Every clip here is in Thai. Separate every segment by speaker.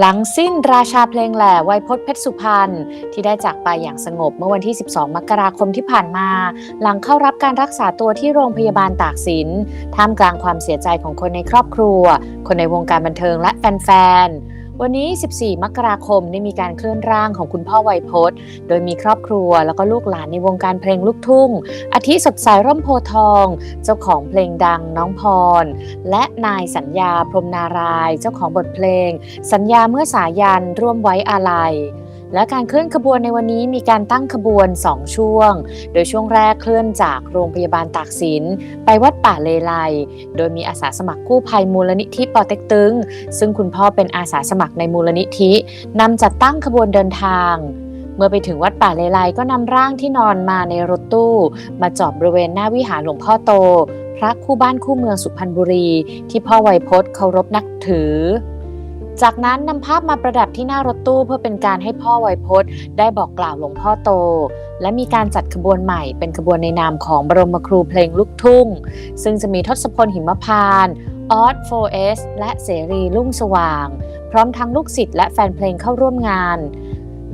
Speaker 1: หลังสิ้นราชาเพลงแหล่ไวยพจน์เพชรสุพรรณที่ได้จากไปอย่างสงบเมื่อวันที่ 12 มกราคมที่ผ่านมา หลังเข้ารับการรักษาตัวที่โรงพยาบาลตากสิน ท่ามกลางความเสียใจของคนในครอบครัว คนในวงการบันเทิงและแฟนๆ วันนี้ 14 มกราคมได้มีการเคลื่อนร่างของคุณพ่อไวยพจน์ โดยมีครอบครัวแล้วก็ลูกหลานในวงการเพลงลูกทุ่ง อาทิสดใสร่มโพทอง เจ้าของเพลงดังน้องพร และนายสัญญาพรมนาราย เจ้าของบทเพลง สัญญาเมื่อสายันร่วมไว้อาลัย และการเคลื่อนขบวนในวันนี้มีการตั้งขบวน 2 ช่วง โดยช่วงแรกเคลื่อนจากโรงพยาบาลตากสิน ไปวัดป่าเลไล โดยมีอาสาสมัครกู้ภัยมูลนิธิปอเต็กตึง ซึ่งคุณพ่อเป็นอาสาสมัครในมูลนิธินำจัดตั้งขบวนเดินทาง เมื่อไปถึงวัดป่าเลไลก็นำร่างที่นอนมาในรถตู้ มาจอดบริเวณหน้าวิหารหลวงพ่อโต พระคู่บ้านคู่เมืองสุพรรณบุรี ที่พ่อไวยพจน์เคารพนับถือ จากนั้นนำภาพมาประดับที่หน้ารถตู้เพื่อเป็นการให้พ่อไวยพจน์ ได้บอกกล่าวหลวงพ่อโต และมีการจัดขบวนใหม่เป็นขบวนในนามของบรมครูเพลงลูกทุ่ง ซึ่งจะมีทศพลหิมพานต์ออสโฟเอสและเสรีลุ่งสว่าง พร้อมทั้งลูกศิษย์และแฟนเพลงเข้าร่วมงาน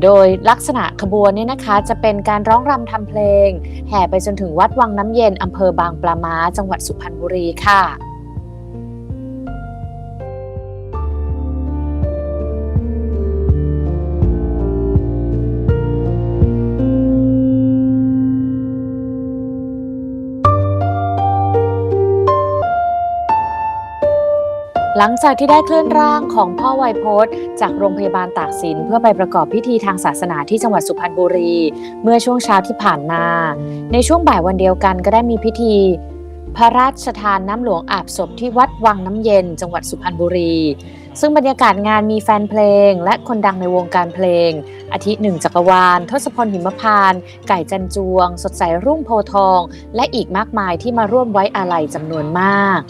Speaker 1: โดยลักษณะขบวนเนี่ยนะคะ จะเป็นการร้องรำทำเพลง แห่ไปจนถึงวัดวังน้ำเย็นอำเภอบางปลาม้าจังหวัดสุพรรณบุรีค่ะ หลังจากที่ได้เคลื่อนร่างของพ่อไวยพจน์ จากโรงพยาบาลตากสินเพื่อไปประกอบพิธีทางศาสนาที่จังหวัดสุพรรณบุรี เมื่อช่วงเช้าที่ผ่านมา ในช่วงบ่ายวันเดียวกันก็ได้มีพิธี พระราชทานน้ำหลวงอาบศพที่วัดวังน้ำเย็น จังหวัดสุพรรณบุรี ซึ่งบรรยากาศงานมีแฟนเพลง และคนดังในวงการเพลง อาทิหนึ่งจักรวาล ทศพลหิมพานต์ไก่จันจวง สดใสรุ่งโพทอง และอีกมากมายที่มาร่วมไว้อาลัยจำนวนมาก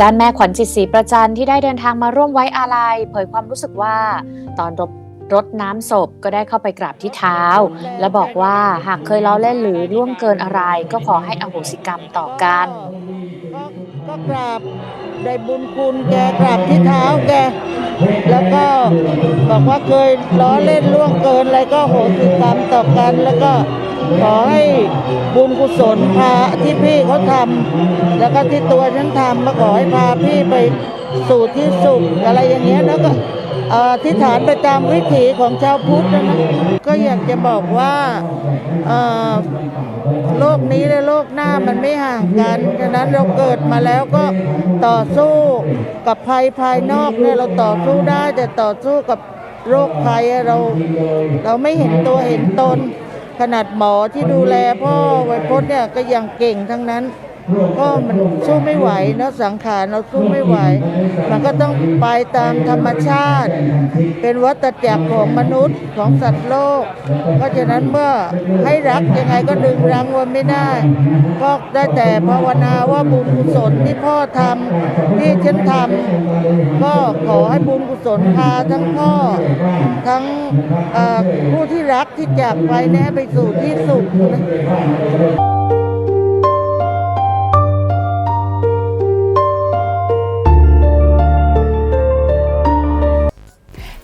Speaker 1: ด้านแม่ขวัญจิตศรีประจันที่ได้เดินทางมาร่วมไว้อาลัย เผยความรู้สึกว่าตอนรบรดน้ำศพก็ได้เข้าไปกราบที่เท้า และบอกว่าหากเคยล้อเล่นหรือล่วงเกินอะไร ก็ขอให้อโหสิกรรมต่อกัน
Speaker 2: ก็ก็กราบได้บุญคุณแกกราบที่เท้าแก แล้วก็บอกว่าเคยล้อเล่นล่วงเกินอะไรก็โหสิกรรมต่อกันแล้วก็ ขอให้บุญกุศลพาที่พี่เขาทำแล้วก็ที่ตัวฉันทำมาขอให้พาพี่ไปสู่ที่สุขอะไรอย่างเงี้ยแล้วก็อ่อที่ฐานไปตามวิถีของชาวพุทธนะนะก็อยากจะบอกว่าโลกนี้และโลกหน้ามันไม่ห่างกันฉะนั้นเราเกิดมาแล้วก็ต่อสู้กับภัยภายนอกเนี่ยเราต่อสู้ได้แต่ต่อสู้กับโรคภัยเราเราไม่เห็นตัวเห็นตน ขนาดหมอที่ดูแลพ่อไวโพจน์เนี่ยก็ยังเก่งทั้งนั้น ก็มันสู้ไม่ไหวเนอะสังขารเราสู้ไม่ไหว มันก็ต้องไปตามธรรมชาติ เป็นวัฏจักรของมนุษย์ของสัตว์โลก เพราะฉะนั้นเมื่อให้รักยังไงก็ดึงรั้งไว้ไม่ได้ ก็ได้แต่ภาวนาว่าบุญกุศลที่พ่อทำที่ฉันทำก็ขอให้บุญกุศลพาทั้งพ่อ ทั้งผู้ที่รักที่จากไปแน่ไปสู่ที่สุขนะ